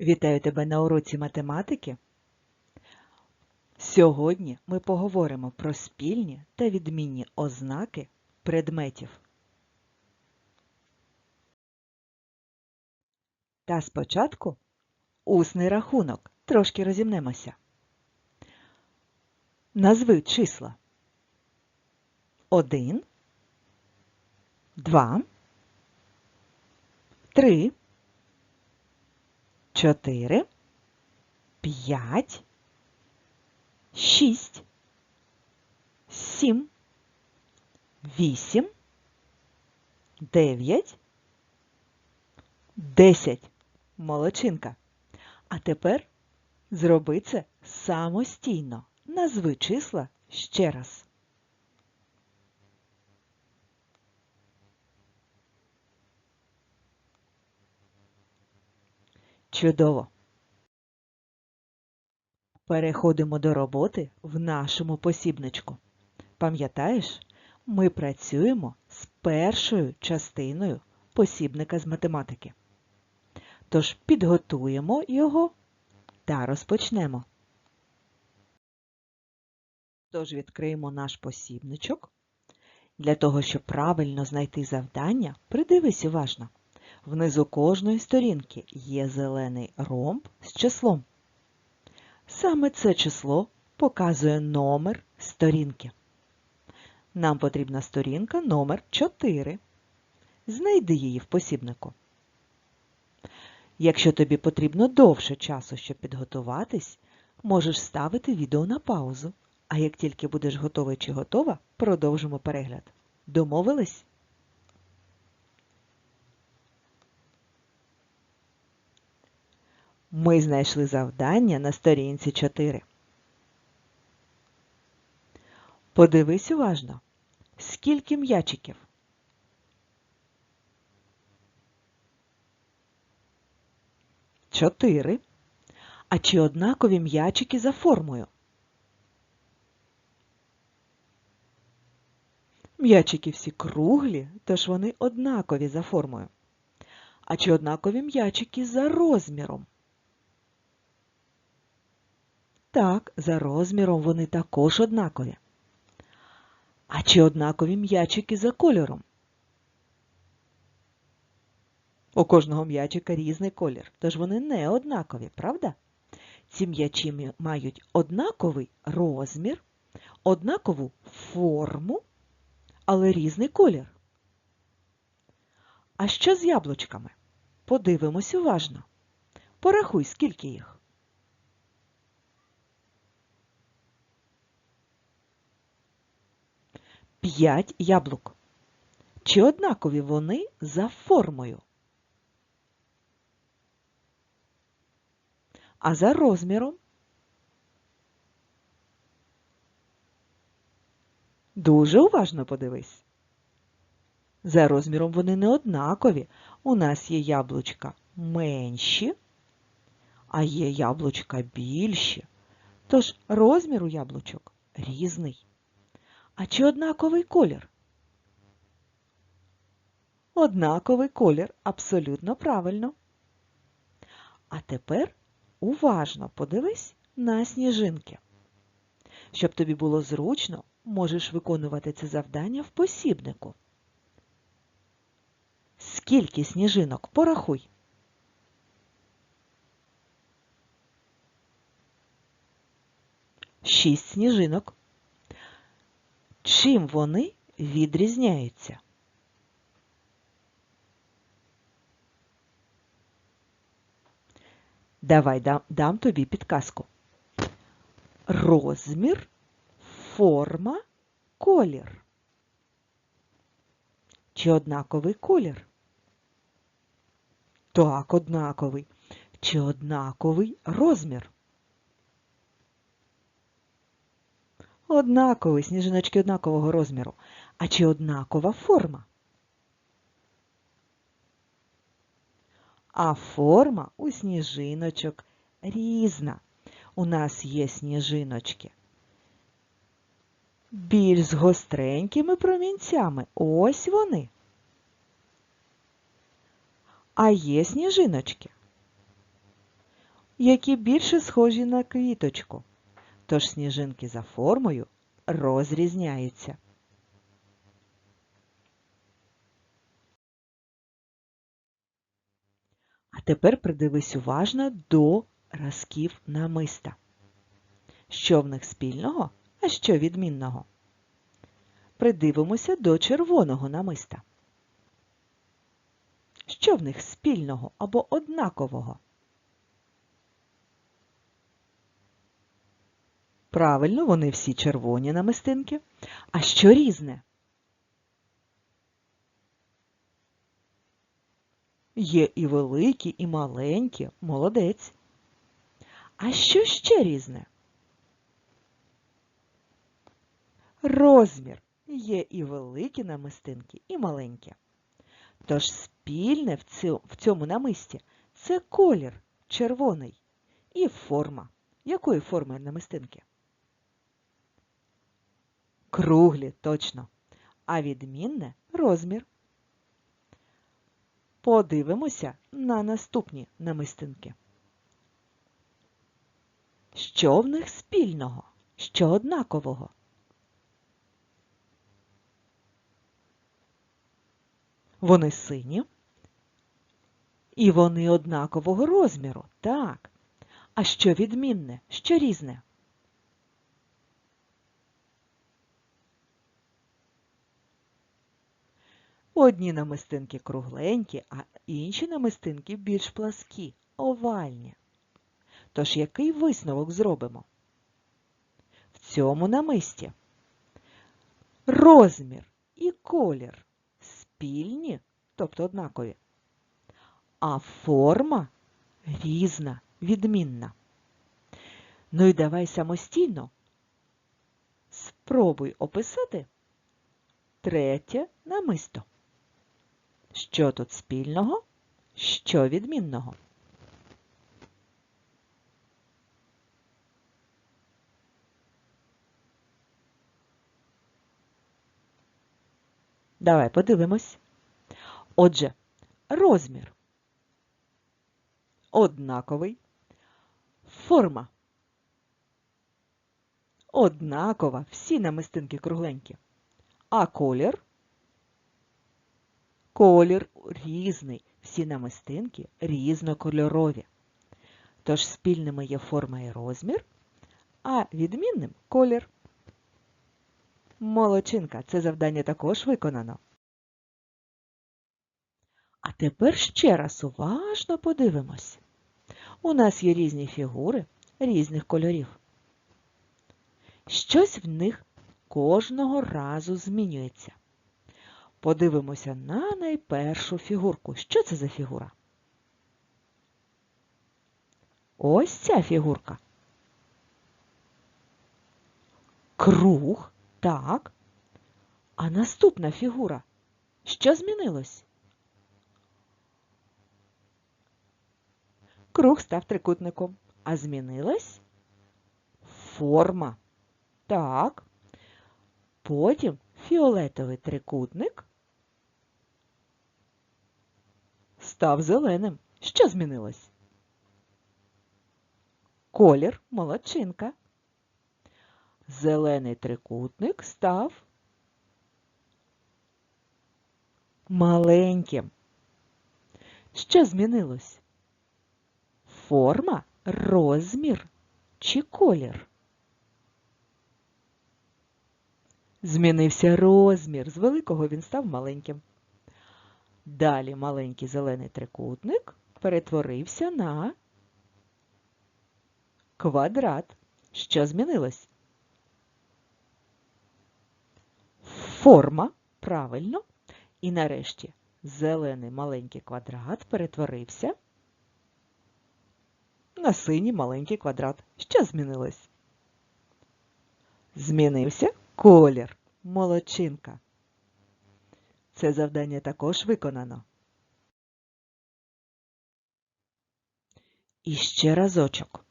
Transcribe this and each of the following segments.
Вітаю тебе на уроці математики. Сьогодні ми поговоримо про спільні та відмінні ознаки предметів. Та спочатку усний рахунок. Трошки розімнемося. Назви числа. Один, два, три, чотири, п'ять, шість, сім, вісім, дев'ять, десять. Молодчинка. А тепер зроби це самостійно. Назви числа ще раз. Чудово! Переходимо до роботи в нашому посібничку. Пам'ятаєш, ми працюємо з першою частиною посібника з математики. Тож підготуємо його та розпочнемо. Тож відкриємо наш посібничок. Для того, щоб правильно знайти завдання, придивись уважно. Внизу кожної сторінки є зелений ромб з числом. Саме це число показує номер сторінки. Нам потрібна сторінка номер 4. Знайди її в посібнику. Якщо тобі потрібно довше часу, щоб підготуватись, можеш ставити відео на паузу. А як тільки будеш готовий чи готова, продовжимо перегляд. Домовились? Ми знайшли завдання на сторінці 4. Подивись уважно, скільки м'ячиків? Чотири. А чи однакові м'ячики за формою? М'ячики всі круглі, тож вони однакові за формою. А чи однакові м'ячики за розміром? Так, за розміром вони також однакові. А чи однакові м'ячики за кольором? У кожного м'ячика різний колір, тож вони не однакові, правда? Ці м'ячі мають однаковий розмір, однакову форму, але різний колір. А що з яблучками? Подивимось уважно. Порахуй, скільки їх. П'ять яблук. Чи однакові вони за формою? А за розміром? Дуже уважно подивись. За розміром вони не однакові. У нас є яблучка менші, а є яблучка більші. Тож розмір у яблучок різний. А чи однаковий колір? Однаковий колір абсолютно правильно. А тепер уважно подивись на сніжинки. Щоб тобі було зручно, можеш виконувати це завдання в посібнику. Скільки сніжинок? Порахуй. Шість сніжинок. Чим вони відрізняються? Давай дам, дам тобі підказку. Розмір, форма, колір. Чи однаковий колір? Так, однаковий. Чи однаковий розмір? Однаковий, сніжиночки однакового розміру. А чи однакова форма? А форма у сніжиночок різна. У нас є сніжиночки більш з гостренькими промінцями. Ось вони. А є сніжиночки. які більше схожі на квіточку. Тож сніжинки за формою розрізняються. А тепер придивись уважно до разків намиста. Що в них спільного, а що відмінного? Придивимося до червоного намиста. Що в них спільного або однакового? Правильно, вони всі червоні намистинки. А що різне? Є і великі, і маленькі, молодець. А що ще різне? Розмір. Є і великі намистинки, і маленькі. Тож спільне в цьому, намисті це колір червоний і форма. Якої форми намистинки? Круглі, точно. А відмінне розмір. Подивимося на наступні намистинки. Що в них спільного? Що однакового? Вони сині. І вони однакового розміру, так. А що відмінне, що різне? Одні намистинки кругленькі, а інші намистинки більш пласкі, овальні. Тож який висновок зробимо? В цьому намисті розмір і колір спільні, тобто однакові, а форма різна, відмінна. Ну і давай самостійно спробуй описати третє намисто. Що тут спільного, що відмінного? Давай подивимось. Отже, розмір однаковий, форма однакова, всі намистинки кругленькі, а колір колір різний, всі намистинки різнокольорові. Тож спільними є форма і розмір, а відмінним колір. Молодчинка, це завдання також виконано. А тепер ще раз уважно подивимось. У нас є різні фігури різних кольорів. Щось в них кожного разу змінюється. Подивимося на найпершу фігурку. Що це за фігура? Ось ця фігурка. Круг, так. А наступна фігура. Що змінилось? Круг став трикутником. А змінилась форма. Так. Потім фіолетовий трикутник став зеленим. Що змінилось? Колір молодчинка. Зелений трикутник став маленьким. Що змінилось? Форма, розмір чи колір? Змінився розмір. З великого він став маленьким. Далі маленький зелений трикутник перетворився на квадрат. Що змінилось? Форма, правильно. І нарешті зелений маленький квадрат перетворився на синій маленький квадрат. Що змінилось? Змінився колір. Молодчинка. Це завдання також виконано. І ще разочок.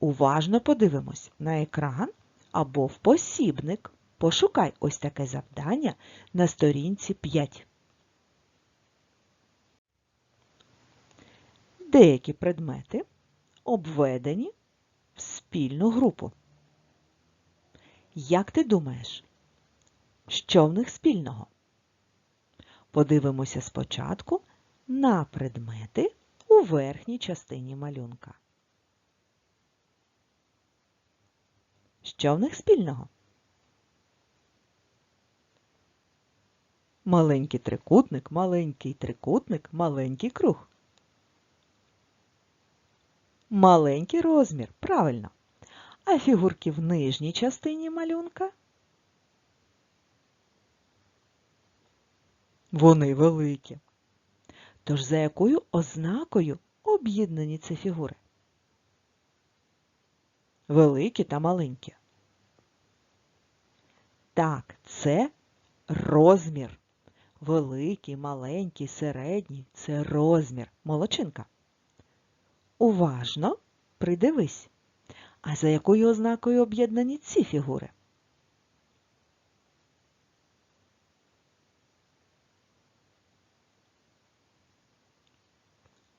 Уважно подивимось на екран або в посібник. Пошукай ось таке завдання на сторінці 5. Деякі предмети обведені в спільну групу. Як ти думаєш, що в них спільного? Подивимося спочатку на предмети у верхній частині малюнка. Що в них спільного? Маленький трикутник, маленький трикутник, маленький круг. Маленький розмір, правильно. А фігурки в нижній частині малюнка? Вони великі. Тож за якою ознакою об'єднані ці фігури? Великі та маленькі. Так, це розмір. Великий, маленький, середній це розмір. Молодчинка. Уважно придивись. А за якою ознакою об'єднані ці фігури?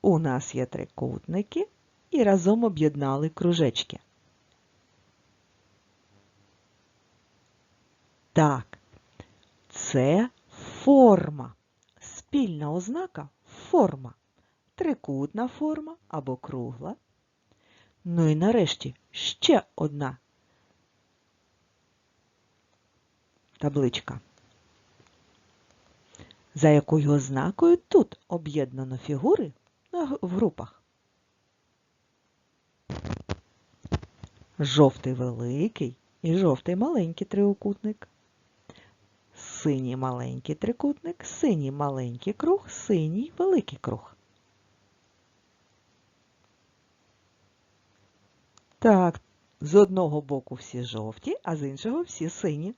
У нас є трикутники і разом об'єднали кружечки. Так, це форма. Спільна ознака форма. Трикутна форма або кругла. Ну і нарешті ще одна табличка. За якою ознакою тут об'єднано фігури в групах? Жовтий великий і жовтий маленький трикутник. Синій маленький трикутник, синій маленький круг, синій великий круг. Так, з одного боку всі жовті, а з іншого всі сині.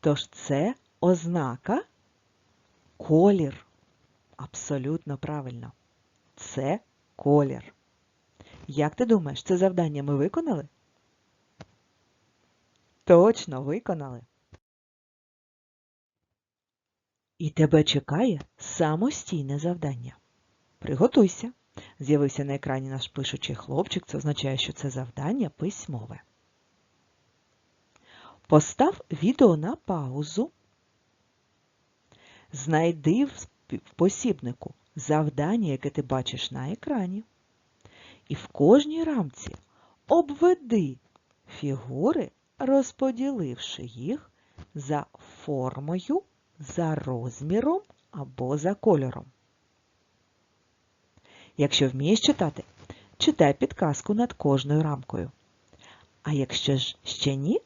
Тож це ознака колір. Абсолютно правильно. Це колір. Як ти думаєш, це завдання ми виконали? Точно виконали. І тебе чекає самостійне завдання. Приготуйся. З'явився на екрані наш пишучий хлопчик, це означає, що це завдання письмове. Постав відео на паузу. Знайди в посібнику завдання, яке ти бачиш на екрані. І в кожній рамці обведи фігури, розподіливши їх за формою, за розміром або за кольором. Якщо вмієш читати, читай підказку над кожною рамкою. А якщо ж ще ні,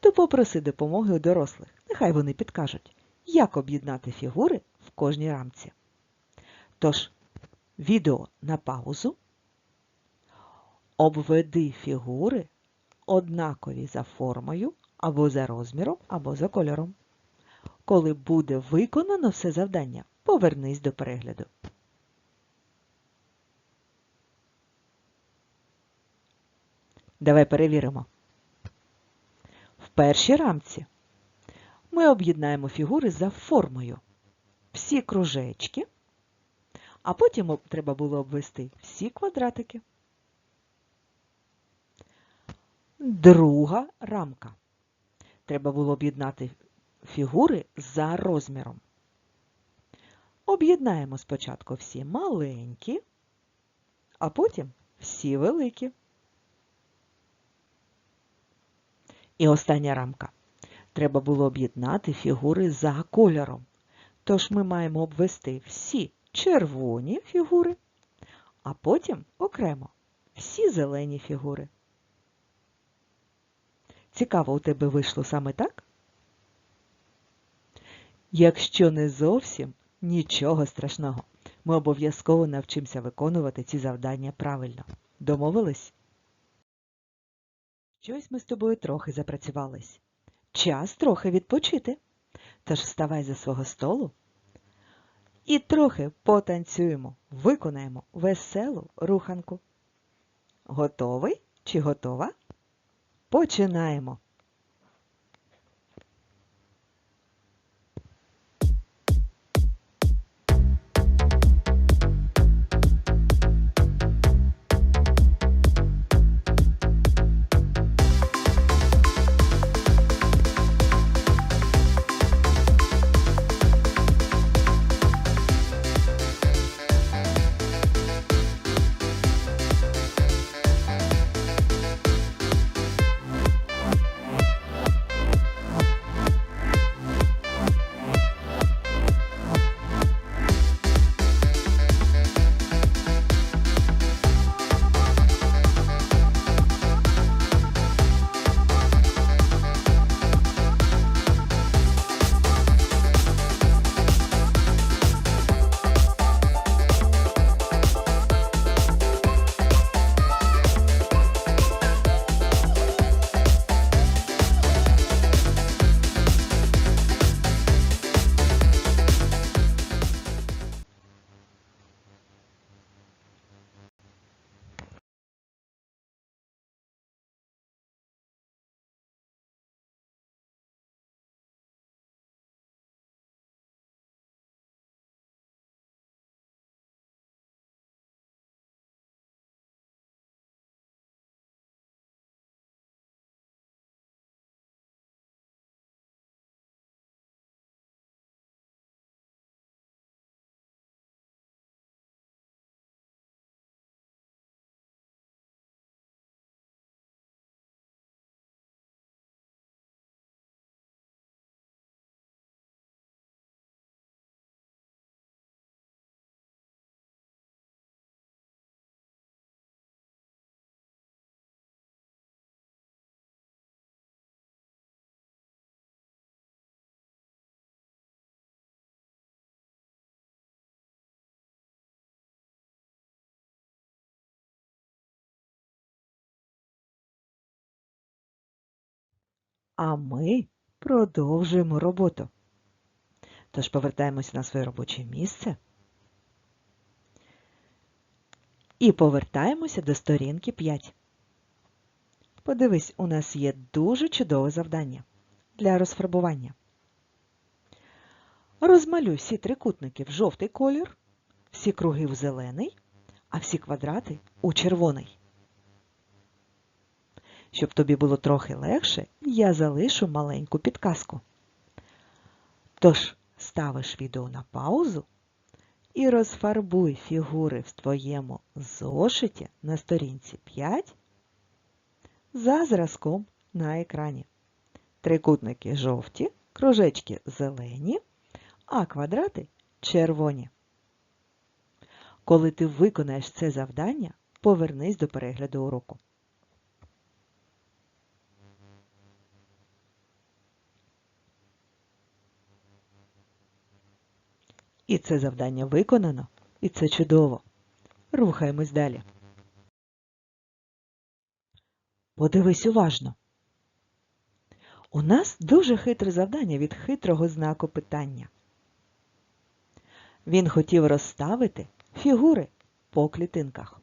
то попроси допомоги у дорослих. Нехай вони підкажуть, як об'єднати фігури в кожній рамці. Тож, відео на паузу. Обведи фігури однакові за формою, або за розміром, або за кольором. Коли буде виконано все завдання, повернись до перегляду. Давай перевіримо. В першій рамці ми об'єднаємо фігури за формою. Всі кружечки, а потім треба було обвести всі квадратики. Друга рамка. Треба було об'єднати фігури за розміром. Об'єднаємо спочатку всі маленькі, а потім всі великі. І остання рамка. Треба було об'єднати фігури за кольором. Тож ми маємо обвести всі червоні фігури, а потім окремо всі зелені фігури. Цікаво, у тебе вийшло саме так? Якщо не зовсім, нічого страшного. Ми обов'язково навчимося виконувати ці завдання правильно. Домовились? Щось ми з тобою трохи запрацювались. Час трохи відпочити. Тож вставай за свого столу і трохи потанцюємо, виконаємо веселу руханку. Готовий чи готова? Починаємо! А ми продовжуємо роботу. Тож повертаємося на своє робоче місце і повертаємося до сторінки 5. Подивись, у нас є дуже чудове завдання для розфарбування. Розмалюй всі трикутники в жовтий колір, всі круги в зелений, а всі квадрати у червоний. Щоб тобі було трохи легше, я залишу маленьку підказку. Тож ставиш відео на паузу і розфарбуй фігури в твоєму зошиті на сторінці 5 за зразком на екрані. Трикутники жовті, кружечки зелені, а квадрати червоні. Коли ти виконаєш це завдання, повернись до перегляду уроку. І це завдання виконано, і це чудово. Рухаємось далі. Подивись уважно. У нас дуже хитре завдання від хитрого знаку питання. Він хотів розставити фігури по клітинках.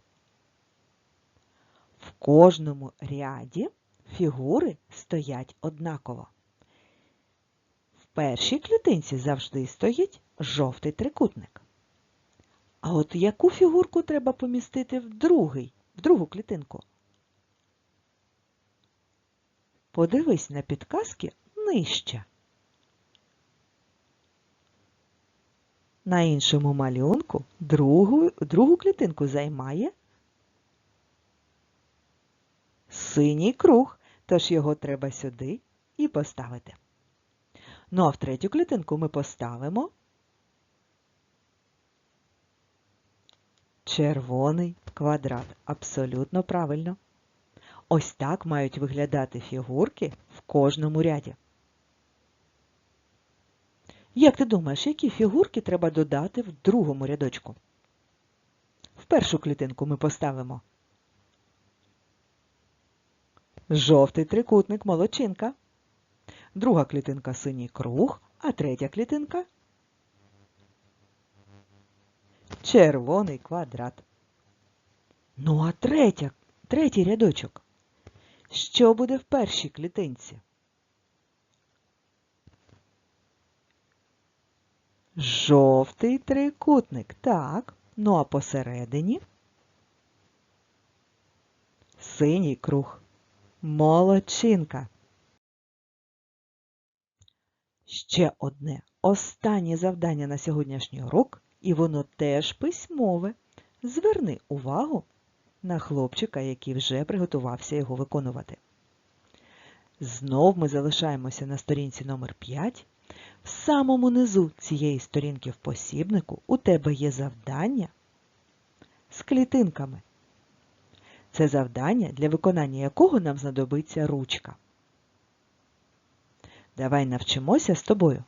В кожному ряді фігури стоять однаково. В першій клітинці завжди стоїть жовтий трикутник. А от яку фігурку треба помістити в другий, в другу клітинку? Подивись на підказки нижче. На іншому малюнку другу, другу клітинку займає синій круг, тож його треба сюди і поставити. Ну а в третю клітинку ми поставимо червоний квадрат. Абсолютно правильно. Ось так мають виглядати фігурки в кожному ряді. Як ти думаєш, які фігурки треба додати в другому рядочку? В першу клітинку ми поставимо жовтий трикутник молочинка, друга клітинка синій круг, а третя клітинка червоний квадрат. Ну, а третя, третій рядочок. Що буде в першій клітинці? Жовтий трикутник. Так. Ну а посередині синій круг. Молодчинка. Ще одне останнє завдання на сьогоднішній урок, і воно теж письмове. Зверни увагу на хлопчика, який вже приготувався його виконувати. Знов ми залишаємося на сторінці номер 5 в самому низу цієї сторінки в посібнику у тебе є завдання з клітинками. Це завдання, для виконання якого нам знадобиться ручка. Давай навчимося з тобою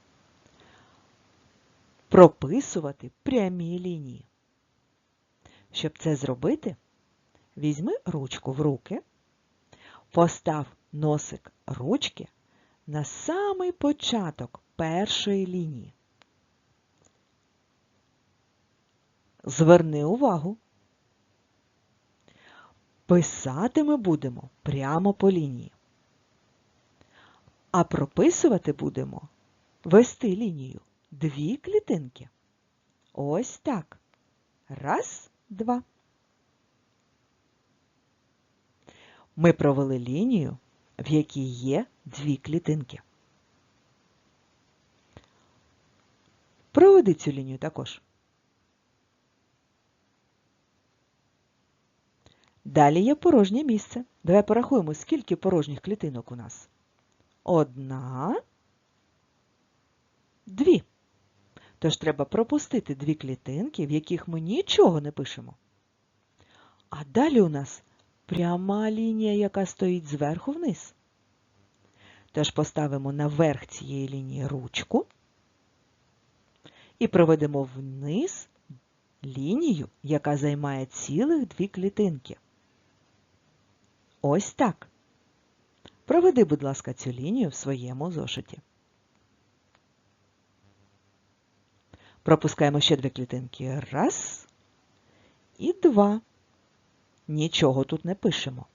прописувати прямі лінії. Щоб це зробити, візьми ручку в руки, постав носик ручки на самий початок першої лінії. Зверни увагу. Писати ми будемо прямо по лінії. А прописувати будемо вести лінію дві клітинки. Ось так. Раз, два. Ми провели лінію, в якій є дві клітинки. Проведи цю лінію також. Далі є порожнє місце. Давай порахуємо, скільки порожніх клітинок у нас. Одна, дві. Тож треба пропустити дві клітинки, в яких ми нічого не пишемо. А далі у нас пряма лінія, яка стоїть зверху вниз. Тож поставимо на верх цієї лінії ручку і проведемо вниз лінію, яка займає цілих дві клітинки. Ось так. Проведи, будь ласка, цю лінію в своєму зошиті. Пропускаємо ще дві клітинки. Раз і два. Нічого тут не пишемо.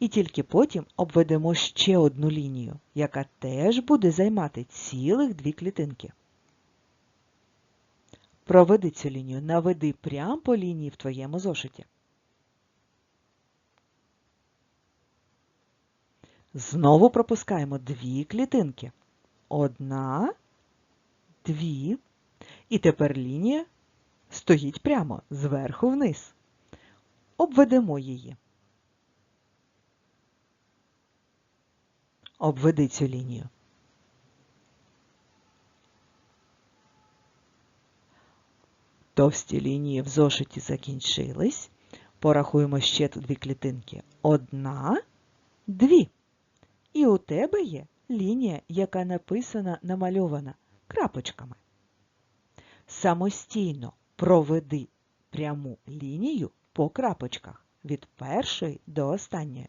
І тільки потім обведемо ще одну лінію, яка теж буде займати цілих дві клітинки. Проведи цю лінію, наведи прямо по лінії в твоєму зошиті. Знову пропускаємо дві клітинки. Одна, дві. І тепер лінія стоїть прямо зверху вниз. Обведемо її. Обведи цю лінію. Товсті лінії в зошиті закінчились. Порахуємо ще дві клітинки. Одна, дві. І у тебе є лінія, яка написана, намальована крапочками. Самостійно проведи пряму лінію по крапочках від першої до останньої.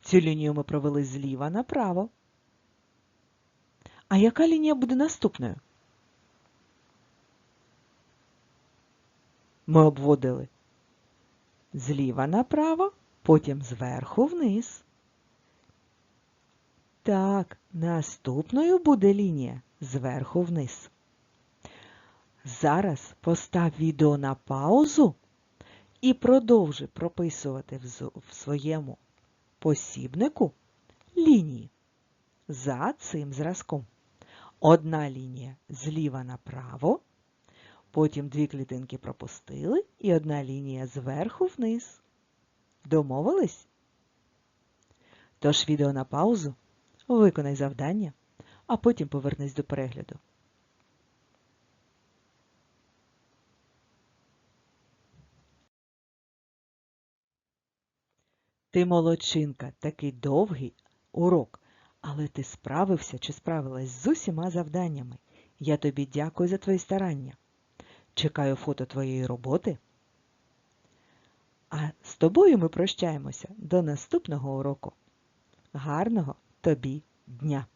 Цю лінію ми провели зліва направо. А яка лінія буде наступною? Ми обводили зліва направо, потім зверху вниз. Так, наступною буде лінія зверху вниз. Зараз постав відео на паузу і продовжуй прописувати в своєму посібнику лінії за цим зразком. Одна лінія зліва направо, потім дві клітинки пропустили і одна лінія зверху вниз. Домовились? Тож відео на паузу, виконай завдання, а потім повернись до перегляду. Ти молодчинка, такий довгий урок, але ти справився чи справилась з усіма завданнями. Я тобі дякую за твої старання. Чекаю фото твоєї роботи. А з тобою ми прощаємося до наступного уроку. Гарного тобі дня!